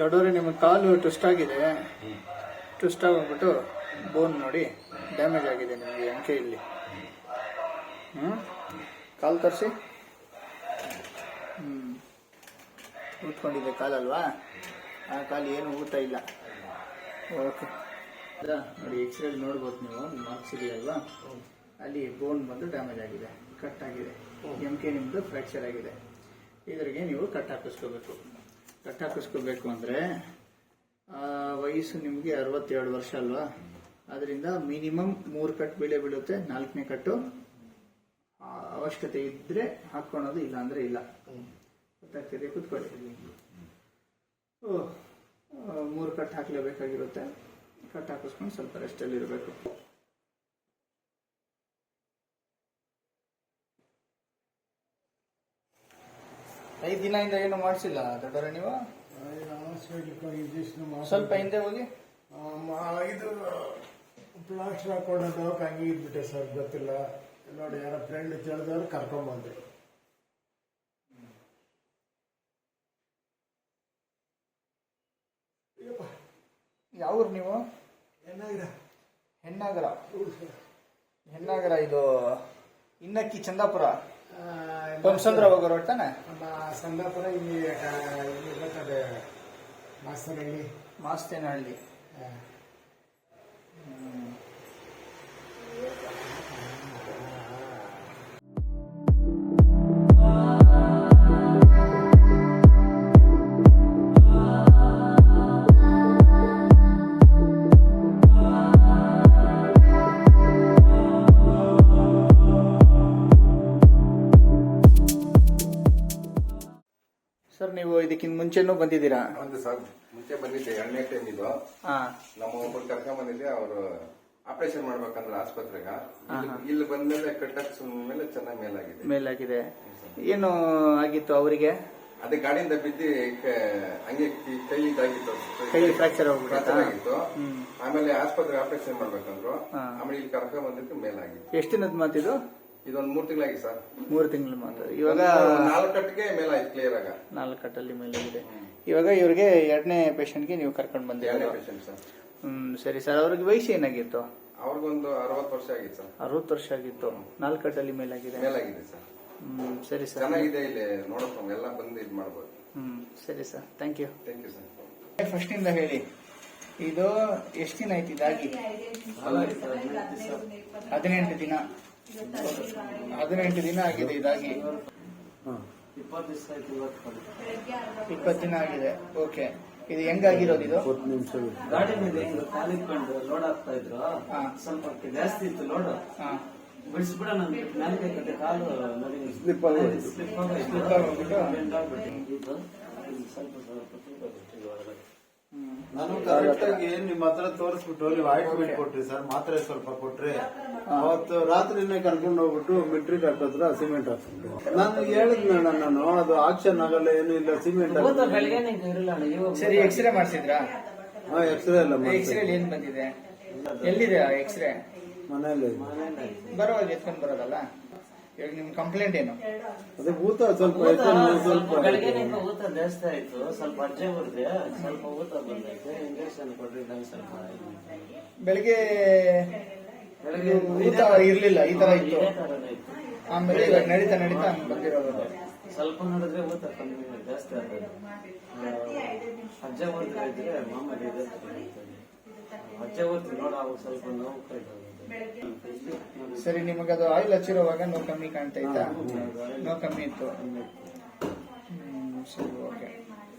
ದೊಡ್ಡವ್ರೆ ನಿಮ್ಮ ಕಾಲು ಟ್ವಿಸ್ಟ್ ಆಗಿದೆ. ಟ್ವಿಸ್ಟ್ ಆಗೋಗ್ಬಿಟ್ಟು ಬೋನ್ ನೋಡಿ ಡ್ಯಾಮೇಜ್ ಆಗಿದೆ ನಿಮಗೆ ಎಂ ಕೆ ಇಲ್ಲಿ. ಹ್ಞೂ ಕಾಲು ತರಿಸಿ. ಹ್ಞೂ ಊತ್ಕೊಂಡಿದ್ದೆ ಕಾಲಲ್ವಾ? ಆ ಕಾಲು ಏನು ಊತ ಇಲ್ಲ. ಓಕೆ. ನೋಡಿ ಎಕ್ಸ್ರೇಲಿ ನೋಡ್ಬೋದು ನೀವು ಮಾರ್ಕ್ಸ್ ಇದೆಯಲ್ವಾ ಅಲ್ಲಿ ಬೋನ್ ಬಂದು ಡ್ಯಾಮೇಜ್ ಆಗಿದೆ ಕಟ್ ಆಗಿದೆ. ಎಂಕೆ ಕೆ ನಿಮ್ಮದು ಫ್ರ್ಯಾಕ್ಚರ್ ಆಗಿದೆ. ಇದರಿಗೆ ನೀವು ಕಟ್ ಹಾಕಿಸ್ಕೋಬೇಕು. ಕಟ್ ಹಾಕಿಸ್ಕೋಬೇಕು ಅಂದರೆ ವಯಸ್ಸು ನಿಮಗೆ ಅರವತ್ತೆರಡು ವರ್ಷ ಅಲ್ವಾ? ಅದರಿಂದ ಮಿನಿಮಮ್ ಮೂರು ಕಟ್ ಬೆಳೆ ಬೀಳುತ್ತೆ, ನಾಲ್ಕನೇ ಕಟ್ಟು ಅವಶ್ಯಕತೆ ಇದ್ರೆ ಹಾಕ್ಕೊಳೋದು ಇಲ್ಲ ಅಂದ್ರೆ ಇಲ್ಲ. ಗೊತ್ತಾಗ್ತಿದೆ? ಕೂತ್ಕೊಳ್ಳಿ. ಮೂರು ಕಟ್ ಹಾಕ್ಲೇಬೇಕಾಗಿರುತ್ತೆ. ಕಟ್ ಹಾಕಿಸ್ಕೊಂಡು ಸ್ವಲ್ಪ ರೆಸ್ಟಲ್ಲಿ ಇರಬೇಕು ಐದು ದಿನದಿಂದ ಏನು ಮಾಡಿಸಿಲ್ಲ, ದೊಡ್ಡವರೇ ನೀವು? ಸ್ವಲ್ಪ ಹಿಂದೆ ಹೋಗಿ. ಇದು ಪ್ಲಾಸ್ಟರ್ ಹಾಕೊಂಡದ್ದು ಹಂಗೆ ಇದ್ಬಿಟ್ಟೆ ಸರ್ ಗೊತ್ತಿಲ್ಲ ನೋಡಿ ಯಾರೋ ಫ್ರೆಂಡ್ ತಿಳಿದವ್ರು ಕರ್ಕೊಂಬಂದೆ ಯಾವ ಊರು ನೀವು? ಹೆಣ್ಣಾಗರ ಹೆಣ್ಣಾಗರ. ಹೆಣ್ಣಾಗರ, ಇದು ಇನ್ನಕ್ಕಿ ಚಂದಾಪುರ. ಪಂಸಂದ್ರ ಹೋಗೋರು ಹೊರ್ತಾನೆ ನಮ್ಮ ಸಂದಾಪುರ ಇಲ್ಲಿ ಇಲ್ಲಿ ಬರ್ತದೆ ಮಾಸ್ತೇನಹಳ್ಳಿ. ಇದಕ್ಕಿಂತ ಮುಂಚೆನೂ ಬಂದಿದ್ದೀರಾ? ಒಂದು ಮುಂಚೆ ಬಂದಿದ್ದೆ ಎರಡನೇ ಟೈಮ್ ಇದು. ಹಾ. ನಮ್ಮ ಒಬ್ಬರು ಕರ್ಕೊಂಡ್ ಬಂದಿದ್ದೆ ಅವರು ಆಪರೇಷನ್ ಮಾಡ್ಬೇಕಂದ್ರೆ ಆಸ್ಪತ್ರೆಗ. ಇಲ್ಲಿ- ಬಂದ್ಮೇಲೆ ಕಟ್ಟಕ್ಸ್ ಮೇಲೆ ಚೆನ್ನಾಗಿ ಮೇಲಾಗಿದೆ. ಮೇಲಾಗಿದೆ. ಏನು ಆಗಿತ್ತು ಅವರಿಗೆ? ಅದೇ ಗಾಡಿಯಿಂದ ಬಿದ್ದು ಕ- ಹಂಗೆ ಕಿ- ಕೈ ಇದಾಗಿತ್ತು ಕೈ ಫ್ರಾಕ್ಚರ್ ಆಗಿತ್ತು. ಆಮೇಲೆ ಆಸ್ಪತ್ರೆ ಆಪರೇಷನ್ ಮಾಡ್ಬೇಕಂದ್ರು. ಆಮೇಲೆ ಇಲ್ಲಿ ಕರ್ಕೊಂಡ್ ಬಂದಿದ್ದು ಮೇಲಾಗಿತ್ತು ಎಷ್ಟು ದಿನದ ಮಾತಿದು ಇದೊಂದು ಮೂರು ತಿಂಗಳಾಗಿ ಸರ್. ಮೂರು ತಿಂಗಳ ಮಾತ್ರ. ಇವಾಗ ನಾಲ್ಕು ಕಟ್ಟಿಗೆ ಆಯ್ತು ಕ್ಲಿಯರ್ ಆಗ. ನಾಲ್ಕು ಕಟ್ಟಲ್ಲಿ ಮೇಲಾಗಿದೆ ಇವಾಗ ಇವ್ರಿಗೆ ಎರಡನೇ ಪೇಷಂಟ್ಗೆ ನೀವು ಕರ್ಕೊಂಡು ಎರಡನೇ ಬಂದಿದ್ದೀರಾ ಪೇಷಂಟ್ ಸರ್. ಹ್ಮ್ ಸರಿ ಸರ್. ಅವ್ರಿಗೆ ವಯಸ್ಸು ಏನಾಗಿತ್ತು? ಅವ್ರಿಗೊಂದು ಅರವತ್ತು ವರ್ಷ ಆಗಿತ್ತು ಸರ್. ಅರವತ್ತು ವರ್ಷ ಆಗಿತ್ತು. ನಾಲ್ಕು ಕಟ್ಟಲ್ಲಿ ಮೇಲಾಗಿದೆ ಮೇಲಾಗಿದೆ ಸರ್. ಹ್ಮ್ ಸರಿ ಸರ್. ಚೆನ್ನಾಗಿದೆ ಇಲ್ಲಿ. ನೋಡಪ್ಪ ಎಲ್ಲ ಬಂದು ಇದು ಮಾಡ್ಬೋದು. ಹ್ಮ್ ಸರಿ sir. Thank you thank you sir first ಇಂದ ಹೇಳಿ. ಇದು ಎಷ್ಟು ದಿನ ಆಯ್ತು ಇದಾಗಿ? ಹದಿನೆಂಟು ದಿನ. ಹದಿನೆಂಟು ದಿನ ಆಗಿದೆ ಇದಾಗಿ. ಇಪ್ಪತ್ತು ದಿನ ಆಗಿದೆ. ಓಕೆ ಇದು ಹೆಂಗಾಗಿರೋದು ಇದು? ಗಾಡಿ ಮೇಲೆ ಹಿಂಗ್ ಕಾಲಿಟ್ಕೊಂಡು ಲೋಡ್ ಆಗ್ತಾ ಇದ್ರು. ಹಾ. ಸ್ವಲ್ಪ ಜಾಸ್ತಿ ಇತ್ತು ಲೋಡ್ ಹಾ. ಬಿಡಿಸ್ಬಿಡ ನಮ್ಗೆ ನಾಲ್ಕೈ ಕಾಲು ಸ್ಲಿಪ್ ಆಗಿ ಸ್ಲಿಪ್ ಆಗಿ ಆಗ್ಬಿಟ್ಟು ಸ್ವಲ್ಪ ಸ್ವಲ್ಪ ತೂಕ ಬಿಟ್ಟು ಇಲ್ಲಿ ಒಳಗಡೆ ಹ್ಮ್ ನಾನು ಕರೆಕ್ಟ್ ಆಗಿ ನಿಮ್ ಹತ್ರ ತೋರಿಸ್ಬಿಟ್ಟು ನೀವು ಆಯಿಂಟ್ಮೆಂಟ್ ಕೊಟ್ರಿ ಸರ್ ಮಾತ್ರೆ ಸ್ವಲ್ಪ ಕೊಟ್ರಿ. ಅವತ್ತು ರಾತ್ರಿನೇ ಕರ್ಕೊಂಡು ಹೋಗ್ಬಿಟ್ಟು ಮಿಲ್ಟ್ರಿ ಡಾಕ್ಟರ್ ಹತ್ರ ಸಿಮೆಂಟ್ ಹಾಕ್ಬಿಟ್ಟು ನಾನು ಹೇಳಿದ್ನ ನಾನು ಅದು ಆಕ್ಷನ್ ಆಗಲ್ಲ ಏನು ಇಲ್ಲ ಸಿಮೆಂಟ್ ಸರಿ ಎಕ್ಸ್ರೇ ಮಾಡಿಸಿದ್ರಾ? ಹಾ ಎಕ್ಸ್ರೇ ಎಲ್ಲ ಎಕ್ಸ್ರೇ ಏನ್ ಬಂದಿದೆ? ಎಲ್ಲಿದೆ ಎಕ್ಸ್ರೇ ಮನೆಯಲ್ಲಿ. ಬರುವಾಗ ಎತ್ಕೊಂಡ್ ಬರೋದಲ್ಲ? ಇವಾಗ ನಿಮ್ ಕಂಪ್ಲೇಂಟ್ ಏನು? ಅದೇ ಊತ ಸ್ವಲ್ಪ ಊತ ನೀವು ಸ್ವಲ್ಪ ಬೆಳಗ್ಗೆನಿಂದ ಊತ ಜಾಸ್ತಿ ಆಯ್ತು. ಸ್ವಲ್ಪ ಅಜ್ಜೆ ಬರ್ದೆ ಸ್ವಲ್ಪ ಊತ ಬಂದೈತೆ. ಇಂಜೆಕ್ಷನ್ ಕೊಡ್ರಿ ನಂಗೆ ಸ್ವಲ್ಪ ಬೆಳಿಗ್ಗೆ ಬೆಳಗ್ಗೆ ಊತ ಇರ್ಲಿಲ್ಲ ಈ ತರ ಇತ್ತು. ಇದೇ ಇತ್ತು. ಆಮೇಲೆ ಇವಾಗ ನಡೀತಾ ನಡೀತಾ ಹಂಗ್ ಬಂದಿರೋದು. ಸ್ವಲ್ಪ ನೋಡಿದ್ರೆ ಊತ ಕಮ್ಮಿ ಜಾಸ್ತಿ ಆಗ್ತದೆ ಅಜ್ಜೆ ಓದಿದ್ರೆ ಇದ್ರೆ ಮಾಮೂಲಿ ಇದೆ. ಅಜ್ಜ ಓದ್ತಿ ನೋಡ ಅವಾಗ ಸ್ವಲ್ಪ ನೋವು ಕೈ. ಸರಿ ನಿಮಗೆ ಅದು ಆಯಿಲ್ ಹಚ್ಚಿರೋವಾಗ ನೋ ಕಮ್ಮಿ ಕಾಣ್ತಾ ಇತ್ತಾ? ನೋ ಕಮ್ಮಿ ಇತ್ತು. ಸರಿ ಓಕೆ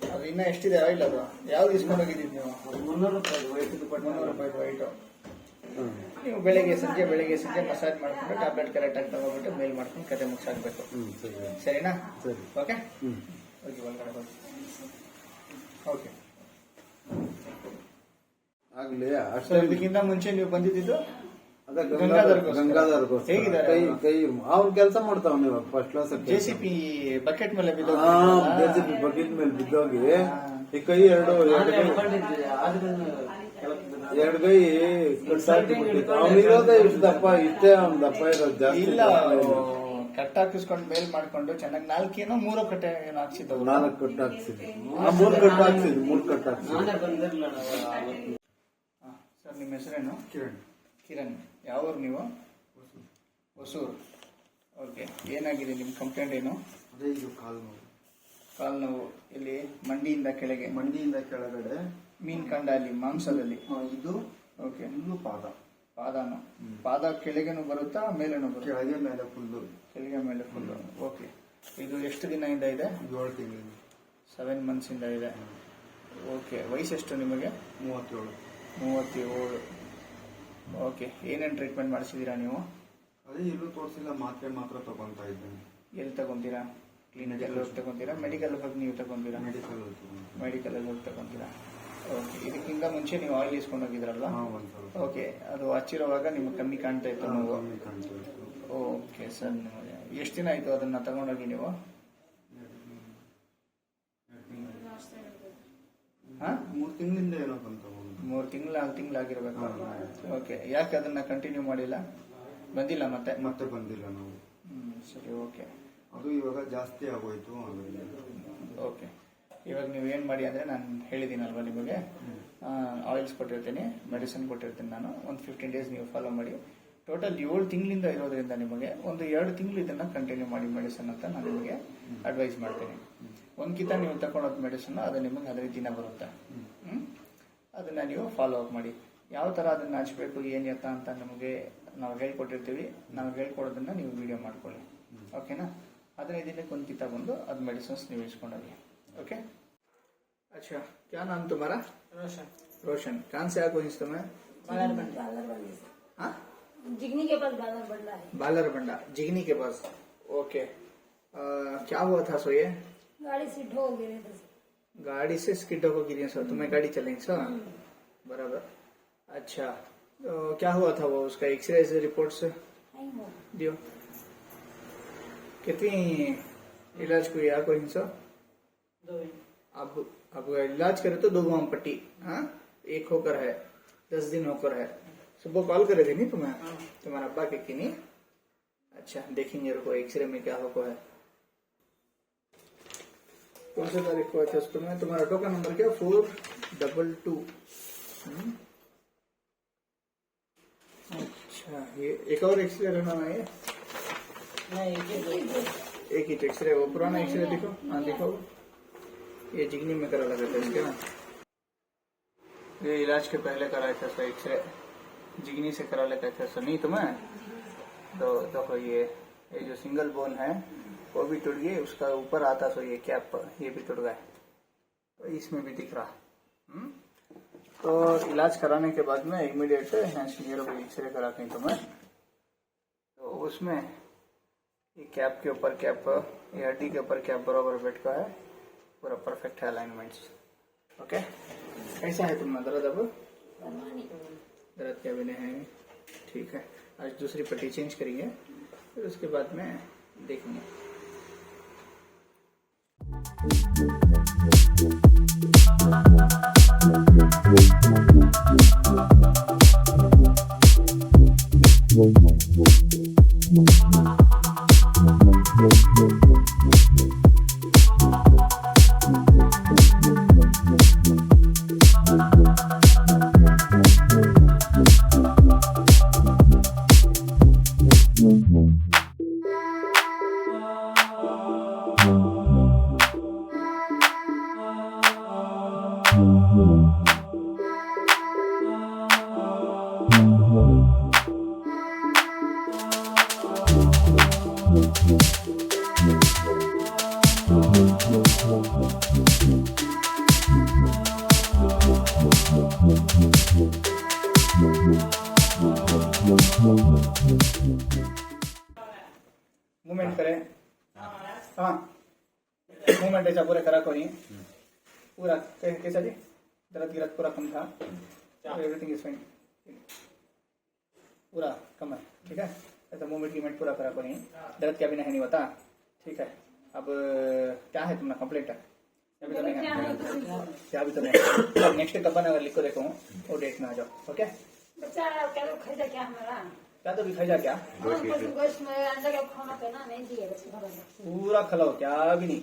ಅದು ಇನ್ನ ಎಷ್ಟಿದೆ ಆಯಿಲ್ ಅದು? ಯಾವ್ದು ಇಸ್ಕೊಂಡು ಹೋಗಿದ್ದೀವಿ ನೀವು? ಮುನ್ನೂರು ರೂಪಾಯಿ ಕೊಟ್ಟು ಮುನ್ನೂರು ರೂಪಾಯಿ ವೈಟು ನೀವು ಬೆಳಿಗ್ಗೆ ಸಂಜೆ ಬೆಳಿಗ್ಗೆ ಸಂಜೆ ಮಸಾಜ್ ಮಾಡ್ಕೊಂಡು ಟ್ಯಾಬ್ಲೆಟ್ ಕರೆಕ್ಟ್ ಆಗಿ ತಗೋಬಿಟ್ಟು ಮೇಲ್ ಮಾಡ್ಕೊಂಡು ಕತೆ ಮುಗಿಸಾಕ್ಬೇಕು. ಸರಿನಾ? ಓಕೆ ಓಕೆ ಒಳಗಡೆ ಹೋಗಿ ಓಕೆ ಆಗ್ಲಿ ಅಷ್ಟೇ. ಇದಕ್ಕಿಂತ ಮುಂಚೆ ನೀವು ಬಂದಿದ್ದು ಅದೇ ಗಂಗಾಧರ್ಗೋಸ್ಕರ. ಗಂಗಾಧರ್ಗೋಸ್ಕರ ಹೇಗಿದ್ದಾರೆ? ಕೈ ಕೈ ಅವ್ರ ಕೆಲಸ ಮಾಡ್ತಾವನ್ ನೀವು first class. J C B bucket ಮೇಲೆ ಬಿದ್ದು ಜೆಸಿಪಿ ಬಕೆಟ್ ಮೇಲೆ ಬಿದ್ದೋಗಿ. ಈ ಕೈ ಎರಡು ಎರಡು ಕೈ. ಎರಡು ಕೈ ಅವ್ನು ಇರೋದೇ ಇಷ್ಟು ದಪ್ಪ ಇಷ್ಟೇ ಅವ್ನ್ ದಪ್ಪ ಇರೋದು ಜಾಸ್ತಿ ಇಲ್ಲ ದಪ್ಪ ಇಲ್ಲ. ಕಟ್ ಹಾಕಿಸ್ಕೊಂಡು ಮೇಲ್ ಮಾಡ್ಕೊಂಡು ಚೆನ್ನಾಗಿ ನಾಲ್ಕೇನೋ ಮೂರೋ ಕಟ್ಟೆ ಏನೋ ಹಾಕ್ಸಿದ್ದವು ನಾಲ್ಕು ಕಟ್ಟು ಹಾಕ್ಸಿದ್ವಿ ಆ, ಮೂರು ಕಟ್ಟು ಹಾಕ್ಸಿದ್ವಿ ಮೂರು ಕಟ್ಟು ಹಾಕ್ಸಿದ್ವಿ ಸರ್ ನಿಮ್ಮ ಹೆಸರೇನು? ಕಿರಣ್. ಕಿರಣ್ ಯಾವೂರು ನೀವು? ಹೊಸೂರು. ಓಕೆ ಏನಾಗಿದೆ ನಿಮ್ಮ ಕಂಪ್ಲೇಂಟ್ ಏನು? ಅದೇ ಇದು ಕಾಲು ನೋವು. ಕಾಲು ನೋವು ಇಲ್ಲಿ ಮಂಡಿಯಿಂದ ಕೆಳಗೆ? ಮಂಡಿಯಿಂದ ಕೆಳಗಡೆ. ಮೀನ್ ಕಂಡ ಅಲ್ಲಿ ಮಾಂಸದಲ್ಲಿ? ಇದು ಓಕೆ. ಇನ್ನು ಪಾದ. ಪಾದನು? ಪಾದ ಕೆಳಗೆನೂ ಬರುತ್ತಾ ಮೇಲೆನೂ ಬರುತ್ತೆ? ಕೆಳಗೆ ಮೇಲೆ ಫುಲ್ಲು. ಕೆಳಗೆ ಮೇಲೆ ಫುಲ್ಲು. ಓಕೆ. ಇದು ಎಷ್ಟು ದಿನದಿಂದ ಇದೆ? ಏಳು ತಿಂಗಳಿಂದ. ಸೆವೆನ್ ಮಂತ್ಸ್ ಇಂದ ಇದೆ. ಓಕೆ ವಯಸ್ಸೆಷ್ಟು ನಿಮಗೆ? ಮೂವತ್ತೇಳು. ಮೂವತ್ತೇಳು. ಓಕೆ ಏನೇನು ಟ್ರೀಟ್ಮೆಂಟ್ ಮಾಡಿಸಿದ್ದೀರಾ ನೀವು? ಅದೇ ಎಲ್ಲೂ ತೋರಿಸಿಲ್ಲ ಮಾತ್ರೆ ಮಾತ್ರ ತಗೊಂತಾ ಇದ್ದೀನಿ. ಎಲ್ಲಿ ತಗೊಂತೀರಾ? ಕ್ಲಿನಿಕ್ ಎಲ್ಲ ಹೋಗಿ ತಗೊಂತೀರಾ? ಮೆಡಿಕಲ್ ಹೋಗಿ ನೀವು ತಗೊಂತೀರಾ? ಮೆಡಿಕಲ್ ಮೆಡಿಕಲ್ ಅಲ್ಲಿ ಹೋಗಿ ತಗೊಂತೀರಾ? ಓಕೆ ಇದಕ್ಕಿಂತ ಮುಂಚೆ ನೀವು ಆಯಿಲ್ ಇಸ್ಕೊಂಡು ಹೋಗಿದ್ರಲ್ಲ ಹಾ ಒಂದು ಓಕೆ ಅದು ಹಚ್ಚಿರುವಾಗ ನಿಮ್ಗೆ ಕಮ್ಮಿ ಕಾಣ್ತಾ ಇತ್ತು ನೋವು. ಓಕೆ ಸರ್ ಎಷ್ಟು ದಿನ ಆಯಿತು ಅದನ್ನ ತಗೊಂಡೋಗಿ ನೀವು? ಹಾಂ? ಮೂರು ತಿಂಗಳಿಂದ ಏನೋ ಬಂತ. ಮೂರು ತಿಂಗಳು ನಾಲ್ಕು ತಿಂಗಳು ಆಗಿರ್ಬೇಕು. ಓಕೆ ಯಾಕೆ ಅದನ್ನ ಕಂಟಿನ್ಯೂ ಮಾಡಿಲ್ಲ? ಬಂದಿಲ್ಲ ಮತ್ತೆ? ಮತ್ತೆ ಬಂದಿಲ್ಲ ನಾವು. ಹ್ಮ್, ಸರಿ ಓಕೆ ಅದು ಇವಾಗ ಜಾಸ್ತಿ ಆಗೋಯ್ತು ಓಕೆ ಇವಾಗ ನೀವು ಏನು ಮಾಡಿ ಅಂದರೆ ನಾನು ಹೇಳಿದ್ದೀನಲ್ವ ನಿಮಗೆ? ಆಯಿಲ್ಸ್ ಕೊಟ್ಟಿರ್ತೀನಿ ಮೆಡಿಸಿನ್ ಕೊಟ್ಟಿರ್ತೀನಿ ನಾನು. ಒಂದು ಫಿಫ್ಟೀನ್ ಡೇಸ್ ನೀವು ಫಾಲೋ ಮಾಡಿ. ಟೋಟಲ್ ಏಳು ತಿಂಗಳಿಂದ ಇರೋದ್ರಿಂದ ನಿಮಗೆ ಒಂದು ಎರಡು ತಿಂಗಳು ಇದನ್ನ ಕಂಟಿನ್ಯೂ ಮಾಡಿ ಮೆಡಿಸನ್ ಅಂತ ನಾನು ನಿಮಗೆ ಅಡ್ವೈಸ್ ಮಾಡ್ತೀನಿ. ಒಂದ್ಕಿಂತ ನೀವು ತಗೊಂಡೋದ್ ಮೆಡಿಸನ್ ಅದು ನಿಮಗೆ ಹದಿನೈದು ದಿನ ಬರುತ್ತೆ? ಅದನ್ನ ನೀವು ಫಾಲೋ ಅಪ್ ಮಾಡಿ ಯಾವ ಥರ ಅದನ್ನ ಹಚ್ಬೇಕು ಏನು ಎತ್ತ ಅಂತ ನಮಗೆ ನಾವು ಹೇಳ್ಕೊಟ್ಟಿರ್ತೀವಿ ನಾವು ಹೇಳ್ಕೊಡೋದನ್ನ ನೀವು ವಿಡಿಯೋ ಮಾಡ್ಕೊಳ್ಳಿ ಓಕೆನಾ ಹದಿನೈದು ದಿನಕ್ಕೆ ಒಂದು ಕಿತ್ತ ಬಂದು ಅದು ಮೆಡಿಸಿನ್ಸ್ ನೀವು ಇಸ್ಕೊಂಡೋಗಿ ओके अच्छा क्या नाम तुम्हारा ರೋಷನ್ रोशन कहाँ से आपको इस समय बालर बंडी से हाँ जिगनी के पास बालर बंडा है बालर बंडा जिगनी के पास ओके आ, क्या हुआ था सो ये गाड़ी से ढो गिरे थे गाड़ी से स्किड होकर गिरी सो तुम्हें गाड़ी चलेंगे सो बराबर। अच्छा तो क्या हुआ था वो उसका एक्सरे रिपोर्ट्स नहीं हो दियो। कितनी इलाज कोई आपको हिंसो दो अब अब इलाज करे तो दो गाँव पट्टी हाँ? एक होकर है दस दिन होकर है। सुबह कॉल करे थे नहीं तुम्हें? तुम्हारा अब्बा के की नहीं? अच्छा देखेंगे रुको एक्सरे में क्या होको है। कौन सा तारीख को है तुम्हें तुम्हारा टोकन नंबर क्या? Four double two. अच्छा ये एक और एक्सरे रहना है। नहीं एक ही तो एक्सरे वो पुराना एक्सरे दिखो। हाँ दिखो। ये जिगनी में करा लगा था इसके ना। ये इलाज के पहले कराया था सर एक्सरे। जिगनी से करा लेता था सर नहीं तुम्हें? तो देखो ये ये जो सिंगल बोन है वो भी टूट गई, उसका ऊपर आता सो ये कैप ये भी टूट गया। तो इसमें भी दिख रहा। हम्म? तो इलाज कराने के बाद में इमीडिएट यहाँ को एक्सरे करा के तुम्हें तो उसमें ये कैप के ऊपर कैप ये हड्डी के ऊपर कैप बराबर बैठ का है। पूरा परफेक्ट है अलाइनमेंट्स ओके कैसा है तुम दर्द अब? दर्द क्या नहीं है। ठीक है। आज दूसरी पट्टी चेंज करेंगे फिर उसके बाद में देखेंगे। Thank you. 嗯嗯 कम था। एवरीथिंग इज़ फाइन पूरा कम है ठीक है? ऐसा मूवमेंट कीमेंट पूरा करा कोई दर्द क्या भी नहीं नहीं होता। ठीक है अब क्या है तुम्हारा कंप्लेंट है अभी तो नहीं है। क्या अभी तो नहीं नेक्स्ट कब बना अगर लिखो देखो वो डेट में आ जाओ ओके क्या क्या क्या तो दिखाई जा क्या? हाँ, पर का खाना पे ना नहीं है। पूरा खलाओ क्या भी नहीं।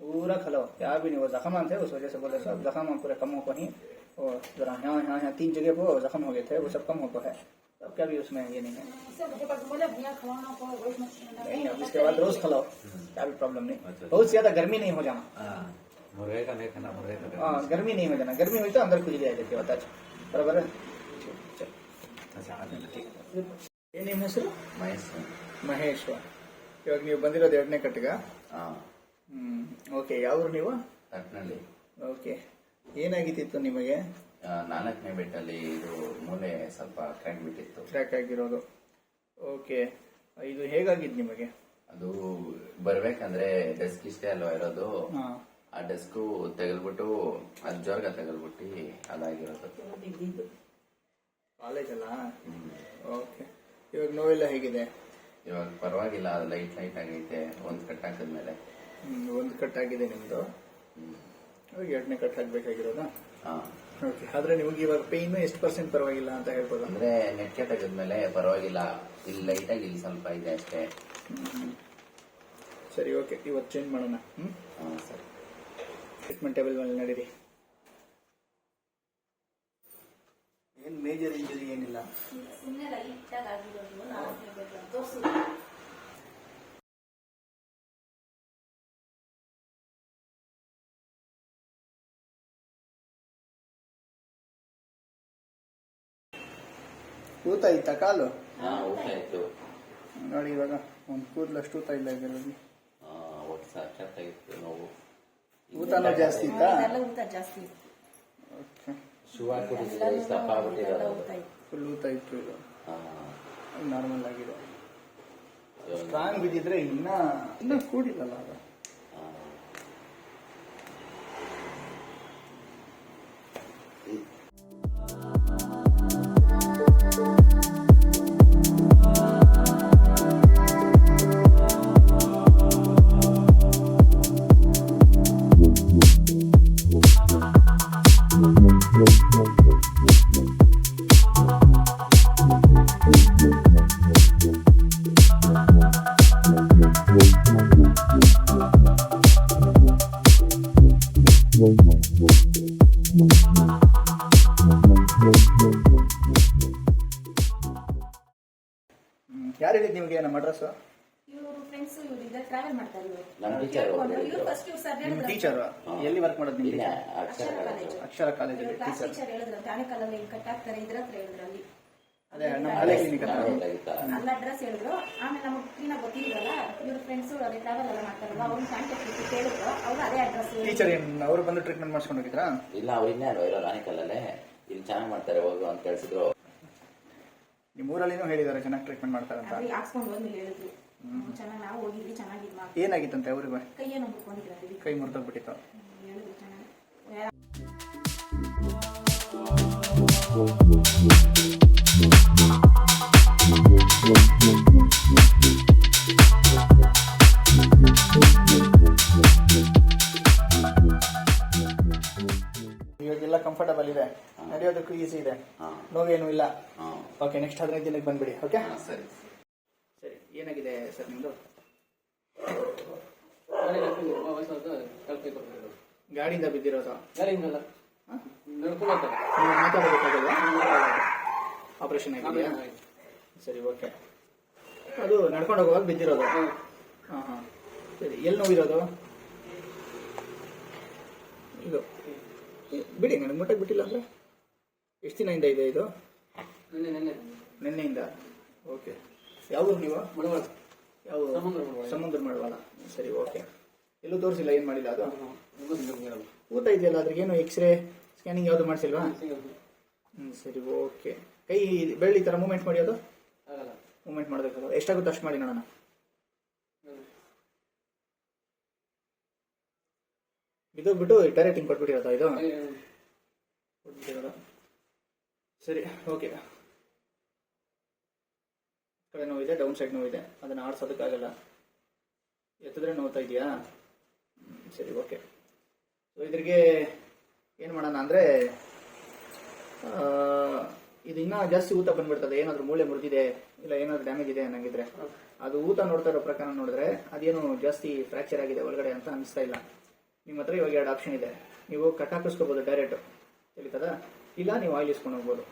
पूरा खलाओ क्या भी नहीं। वो जख्म थे उस वजह से बोले सब जख्म पूरे कम हो को ही। वो जरा यहाँ यहाँ यहाँ तीन जगह पे जख्म हो गए थे वो सब कम हो को है तब क्या भी उसमें ये नहीं है इससे मुझे पता बोले भैया खिलाना को गोश्त में अंडा नहीं अब इसके बाद रोज खलाओ क्या भी प्रॉब्लम नहीं बहुत ज्यादा गर्मी नहीं हो जाना मुर्गे का नहीं खाना मुर्गे का हाँ गर्मी नहीं हो जाना गर्मी हुई तो अंदर खुल जाए जाती बता बराबर है चल ಏನ್ ನಿಮ್ಮ ಹೆಸರು ಮಹೇಶ್ ಇವಾಗ ನೀವು ಬಂದಿರೋದು ಎರಡನೇ ಕಟ್ಟಿಗ ಹ್ಮ್ ಓಕೆ ಯಾವ್ರು ನೀವು ಒಟ್ನಲ್ಲಿ ಓಕೆ ಏನಾಗಿತ್ತಿತ್ತು ನಿಮಗೆ? ನಾಲ್ಕನೇ ಬೆಟ್ಟಲ್ಲಿ ಇದು ಮೂಲೆ ಸ್ವಲ್ಪ ಕ್ರ್ಯಾಕ್ ಬಿಟ್ಟಿತ್ತು ಕ್ರ್ಯಾಕ್ ಆಗಿರೋದು. ಓಕೆ ಇದು ಹೇಗಾಗಿದ್ದು ನಿಮಗೆ? ಅದು ಬರ್ಬೇಕಂದ್ರೆ ಡೆಸ್ಕ್ ಇಷ್ಟೇ ಅಲ್ವಾ ಇರೋದು? ಆ ಡೆಸ್ಕು ತೆಗೆದ್ಬಿಟ್ಟು ಅದ್ ಜೋರ್ಗ ತೆಗೆದ್ಬಿಟ್ಟು ಅದಾಗಿರೋದು. ಕಾಲೇಜ್ ಅಲ್ಲ? ಓಕೆ ಇವಾಗ ನೋವೆಲ್ಲ ಹೇಗಿದೆ? ಇವಾಗ ಪರವಾಗಿಲ್ಲ ಲೈಟ್ ಲೈಟ್ ಆಗೈತೆ ಒಂದ್ ಕಟ್ ಹಾಕಿದ್ಮೇಲೆ. ಒಂದ್ ಒಂದು ಕಟ್ ಆಗಿದೆ ನಿಮ್ದು. ಇವಾಗ ಎರಡನೇ ಕಟ್ ಆಗ್ಬೇಕಾಗಿರೋದಾ ಹಾ. ಓಕೆ ಆದ್ರೆ ನಿಮಗೆ ಇವಾಗ ಪೇಯ್ನು ಎಷ್ಟು ಪರ್ಸೆಂಟ್ ಪರವಾಗಿಲ್ಲ ಅಂತ ಹೇಳ್ಬೋದು? ಅಂದ್ರೆ ನೆಟ್ಗೆ ತೆಗೆದ್ಮೇಲೆ ಪರವಾಗಿಲ್ಲ. ಇಲ್ಲಿ ಲೈಟ್ ಆಗಿ ಇಲ್ಲಿ ಸ್ವಲ್ಪ ಇದೆ ಅಷ್ಟೇ. ಸರಿ ಓಕೆ ಇವತ್ತು ಚೇಂಜ್ ಮಾಡೋಣ. ಹ್ಞೂ ಹಾ ಸರಿ. ಟ್ರೀಟ್ಮೆಂಟ್ ಟೇಬಲ್ ಮೇಲೆ ನಡೀರಿ. ಏನು ಮೇಜರ್ ಇಂಜರಿ ಏನಿಲ್ಲ? ಊತ ಇತ್ತ ಕಾಲು? ಹಾ ಊಟ ಆಯ್ತು. ನೋಡಿ ಇವಾಗ ಒಂದು ಕೂದಲಷ್ಟು ಊತ ಇಲ್ಲ ಇದರಲ್ಲಿ. ನೋವು. ಊತನೂ ಜಾಸ್ತಿ ಇತ್ತಾ? ಎಲ್ಲ ಊಟ ಜಾಸ್ತಿ ಇತ್ತು. ಓಕೆ. ಶೂ ಹಾಕ್ಬಿಟ್ಟಿದ್ರೆ ದಪ್ಪ ಆಗ್ಬಿಟ್ಟಿರೋದು ಊಟ ಇತ್ತು. ಫುಲ್ ಊತ ಇತ್ತು ಇದು. ನಾರ್ಮಲ್ ಆಗಿದೆ. ಸ್ಟ್ರಾಂಗ್ ಬಿದ್ದಿದ್ರೆ ಇನ್ನ ಇನ್ನೂ ಕೂಡಿಲ್ಲಲ್ಲ ಅದು. ಟೀಚರ್ ಎಲ್ಲಿ ವರ್ಕ್ ಮಾಡೋದು ನಿಮ್ಗೆ? ಇಲ್ಲ ಅಕ್ಷರ ಕಾಲೇಜು ಅಕ್ಷರ ಕಾಲೇಜಲ್ಲಿ ಕ್ಲಾಸ್ ಟೀಚರ್ ಟೀಚರ್ ಹೇಳಿದ್ರು ಆನೆಕಲ್ಲಲ್ಲಿ ಕಾಲಲ್ಲಿ ಕಟ್ ಆಗ್ತಾರೆ ಇದ್ರ ಹತ್ರ ಹೇಳಿದ್ರು ಅಲ್ಲಿ. ಅದೇ ನಮ್ಮ ಹಳೆ ಕ್ಲಿನಿಕ್ ಹತ್ರ. ಅಲ್ಲ ಅಡ್ರೆಸ್ ಹೇಳಿದ್ರು. ಆಮೇಲೆ ನಮಗೆ ಕ್ಲೀನಾಗಿ ಗೊತ್ತಿರಲ್ಲ ಇವ್ರ ಫ್ರೆಂಡ್ಸ್ ಅದೇ ಟ್ರಾವೆಲ್ ಎಲ್ಲ ಮಾಡ್ತಾರಲ್ಲ ಅವ್ರನ್ನ ಕಾಂಟ್ಯಾಕ್ಟ್ ಇಟ್ಟು ಕೇಳಿದ್ರು ಅವ್ರು ಅದೇ ಅಡ್ರೆಸ್ ಟೀಚರ್ ಏನು ಅವರು ಬಂದು ಟ್ರೀಟ್ಮೆಂಟ್ ಮಾಡ್ಸ್ಕೊಂಡು ಹೋಗಿದ್ರಾ? ಇಲ್ಲ ಅವ್ರು ಇನ್ನೇ ಅಲ್ವಾ ಇರೋದು ಆನೆಕಲ್ಲಲ್ಲೇ ಇಲ್ಲಿ ಚೆನ್ನಾಗಿ ಮಾಡ್ತಾರೆ ಹೋಗು ಅಂತ ಕೇಳಿಸಿದ್ರು. ನಿಮ್ಮ ಊರಲ್ಲಿನೂ ಹೇಳಿದ್ದಾರೆ ಚೆನ್ನಾಗಿ ಟ್ರೀಟ್ಮೆಂಟ್ ಮಾಡ್ತಾರೆ ಅಂತ ಅಲ್ಲಿ ಹಾಕ್ಸ್ಕೊಂಡು ಬಂದು ಹೇಳಿದ್ರು. ಚೆನ್ನಾಗಿ ನಾವು ಹೋಗಿದ್ವಿ ಚೆನ್ನಾಗಿ ಇದು ಮಾಡಿ ಏನಾಗಿತ್ತಂತೆ ಅವ್ರಿಗೆ? ಕೈ ಮುರಿದೋಗ್ಬಿಟ್ಟಿತ್ತು. ಹೇಳಿದ್ರು ಚೆನ್ನಾಗಿ. ಇವಾಗೆಲ್ಲ ಕಂಫರ್ಟಬಲ್ ಇದೆ. ನಡೆಯೋದಕ್ಕೂ ಈಸಿ ಇದೆ. ನೋವೇನು ಇಲ್ಲ. ಓಕೆ ನೆಕ್ಸ್ಟ್ ಹದಿನೈದು ದಿನಕ್ಕೆ ಬಂದ್ಬಿಡಿ ಓಕೆ ಸರಿ. ಸರ್ ನಿಮ್ಮದು ಗಾಡಿಯಿಂದ ಬಿದ್ದಿರೋದು ಗಾಡಿಯಿಂದಲ್ಲ? ನಡ್ಕೊಂಡು ಹೋಗ್ತಾರೆ ನೀವು ಮಾತಾಡೋದಕ್ಕಾಗಲ್ವಾ ಆಪರೇಷನ್ ಆಗಿದೆಯಾ? ಸರಿ ಓಕೆ ಅದು ನಡ್ಕೊಂಡು ಹೋಗುವಾಗ ಬಿದ್ದಿರೋದು. ಹಾಂ. ಹಾಂ ಸರಿ ಎಲ್ಲಿ ನೋವಿರೋದು? ಇದು ಬಿಡಿ ನನಗೆ ಮುಟ್ಟಕ್ಕೆ ಬಿಟ್ಟಿಲ್ಲ ಅಂದರೆ? ಎಷ್ಟು ದಿನದಿಂದ ಇದೆ ಇದು? ನಿನ್ನೆ ನಿನ್ನೆ. ನಿನ್ನೆಯಿಂದ? ಓಕೆ ಯಾವ್ದು ನೀವು? ನೀವು ಸಮುದ್ರ ಮಾಡುವಲ್ಲ ಸರಿ ಓಕೆ. ಎಲ್ಲೂ ತೋರಿಸಿಲ್ಲ ಏನು ಮಾಡಿಲ್ಲ ಅದು? ಊತ ಊಟ ಇದೆಯಲ್ಲ ಅದ್ರಿಗೇನು ಎಕ್ಸ್ರೇ ಸ್ಕ್ಯಾನಿಂಗ್ ಯಾವುದು ಮಾಡಿಸಿಲ್ವಾ? ಹ್ಞೂ ಸರಿ ಓಕೆ. ಕೈ ಬೆಳ್ಳಿ ಥರ ಮೂಮೆಂಟ್ ಮಾಡಿ ಅದು? ಮೂಮೆಂಟ್ ಮಾಡೋದಕ್ಕಲ್ಲ ಎಷ್ಟಾಗುತ್ತೆ ಅಷ್ಟು ಮಾಡಿ ನೋಡೋಣ. ಇದು ಬಿಟ್ಟು ಡೈರೆಕ್ಟ್ ಹಿಂಗೆ ಕೊಟ್ಬಿಟ್ಟಿರೋದಾ ಇದು? ಸರಿ ಓಕೆ. ಕಡೆ ಇದೆ ಡೌನ್ ಸೈಡ್ ಇದೆ ಅದನ್ನು ಆಡ್ಸೋದಕ್ಕಾಗಲ್ಲ. ಎತ್ತಿದ್ರೆ ನೋವ್ತಾ ಇದೆಯಾ? ಸರಿ ಓಕೆ ಸೊ ಇದ್ರಿಗೆ ಏನು ಮಾಡೋಣ ಅಂದರೆ ಇದು ಇನ್ನೂ ಜಾಸ್ತಿ ಊತ ಬಂದ್ಬಿಡ್ತದೆ. ಏನಾದರೂ ಮೂಳೆ ಮುರಿದಿದೆ, ಇಲ್ಲ ಏನಾದರೂ ಡ್ಯಾಮೇಜ್ ಇದೆ ಅನ್ನಂಗಿದ್ರೆ. ಅದು ಊತ ನೋಡ್ತಾ ಇರೋ ಪ್ರಕಾರ ನೋಡಿದ್ರೆ ಅದೇನು ಜಾಸ್ತಿ ಫ್ರ್ಯಾಕ್ಚರ್ ಆಗಿದೆ ಒಳಗಡೆ ಅಂತ ಅನಿಸ್ತಾ ಇಲ್ಲ. ನಿಮ್ಮ ಹತ್ರ ಇವಾಗ ಎರಡು ಆಪ್ಷನ್ ಇದೆ. ನೀವು ಕಟ್ ಹಾಕಿಸ್ಕೋಬೋದು ಡೈರೆಕ್ಟ್ ತಿಳಿತದ? ಇಲ್ಲ, ನೀವು ಆಯಿಲ್ ಇಸ್ಕೊಂಡು ಹೋಗ್ಬೋದು.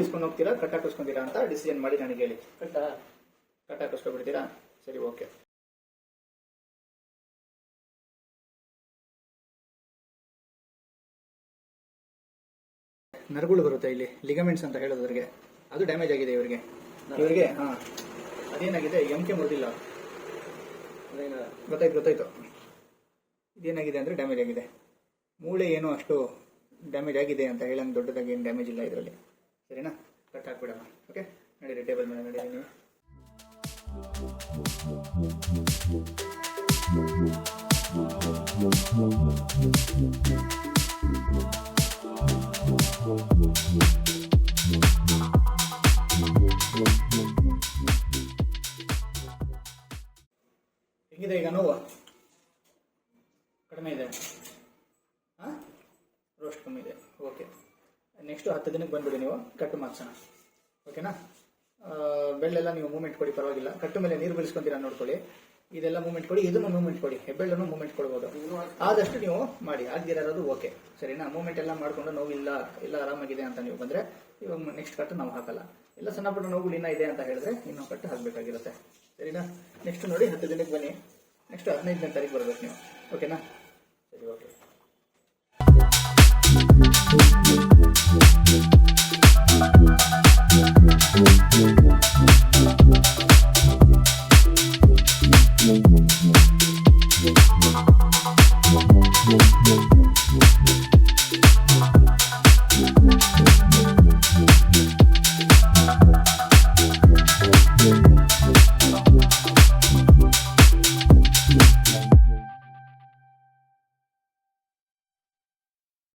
ಇಸ್ಕೊಂಡು ಹೋಗ್ತೀರಾ? ಕಟ್ ಹಾಕಿಸ್ಕೊಂತೀರಾ ಅಂತ ಡಿಸಿಷನ್ ಮಾಡಿ ನನಗೆ ಹೇಳಿ. ಕಟ್ಟ? ಕಟ್ ಹಾಕಿಸ್ಕೊಬಿಡ್ತೀರಾ? ಸರಿ ಓಕೆ. ನರಗಳು ಬರುತ್ತೆ ಇಲ್ಲಿ ಲಿಗಮೆಂಟ್ಸ್ ಅಂತ ಹೇಳೋದ್ರಿಗೆ. ಅದು ಡ್ಯಾಮೇಜ್ ಆಗಿದೆ ಇವರಿಗೆ. ಇವರಿಗೆ ಹಾ. ಅದೇನಾಗಿದೆ? ಎಂ ಕೆ ಮುರಿದಿಲ್ಲ. ಗೊತ್ತಾಯ್ತು ಗೊತ್ತಾಯ್ತು. ಇದೇನಾಗಿದೆ ಅಂದ್ರೆ ಡ್ಯಾಮೇಜ್ ಆಗಿದೆ. ಮೂಳೆ ಏನೋ ಅಷ್ಟು ಡ್ಯಾಮೇಜ್ ಆಗಿದೆ ಅಂತ ಹೇಳಂಗೆ ದೊಡ್ಡದಾಗಿ ಏನು ಡ್ಯಾಮೇಜ್ ಇಲ್ಲ ಇದರಲ್ಲಿ. ಸರಿನಾ? ಕಟ್ ಹಾಕ್ಬಿಡಮ್ಮ. ಓಕೆ ನಡೀರಿ ಟೇಬಲ್ ಮೇಲೆ ನಡೀರಿ ನೀವು. ಹೆಂಗಿದೆ ಈಗ ನೋವು? ಕಡಿಮೆ ಇದೆ. ಹಾಂ ರೋಸ್ಟ್ ಕಮ್ಮಿ ಇದೆ. ಓಕೆ ನೆಕ್ಸ್ಟ್ ಹತ್ತು ದಿನಕ್ಕೆ ಬಂದ್ಬಿಡಿ ನೀವು. ಕಟ್ಟು ಮಾಡ್ಸೋಣ. ಓಕೆನಾ ಬೆಳ್ಳೆಲ್ಲ ನೀವು ಮೂಮೆಂಟ್ ಕೊಡಿ, ಪರವಾಗಿಲ್ಲ. ಕಟ್ಟು ಮೇಲೆ ನೀರು ಬೀಳಿಸ್ಕೊಂತೀರಾ ನೋಡ್ಕೊಳ್ಳಿ. ಇದೆಲ್ಲ ಮೂಮೆಂಟ್ ಕೊಡಿ, ಇದನ್ನು ಮೂಮೆಂಟ್ ಕೊಡಿ. ಹೆಬ್ಬೆಳ್ಳನ್ನು ಮೂಮೆಂಟ್ ಕೊಡ್ಬೋದು. ಆದಷ್ಟು ನೀವು ಮಾಡಿ. ಆಗದಿರೋದು ಓಕೆ ಸರಿನಾ? ಮೂಮೆಂಟ್ ಎಲ್ಲ ಮಾಡಿಕೊಂಡು ನೋವಿಲ್ಲ ಇಲ್ಲ ಆರಾಮಾಗಿದೆ ಅಂತ ನೀವು ಬಂದರೆ ಇವಾಗ ನೆಕ್ಸ್ಟ್ ಕಟ್ಟು ನಾವು ಹಾಕಲ್ಲ. ಎಲ್ಲ ಸಣ್ಣ ಪುಟ್ಟ ನೋವುಗಳು ಇನ್ನೂ ಇದೆ ಅಂತ ಹೇಳಿದ್ರೆ ಇನ್ನೂ ಕಟ್ಟು ಹಾಕಬೇಕಾಗಿರುತ್ತೆ. ಸರಿನಾ? ನೆಕ್ಸ್ಟ್ ನೋಡಿ, ಹತ್ತು ದಿನಕ್ಕೆ ಬನ್ನಿ. ನೆಕ್ಸ್ಟ್ ಹದಿನೈದನೇ ತಾರೀಕು ಬರಬೇಕು ನೀವು. ಓಕೆನಾ ಸರಿ ಓಕೆ Thank you.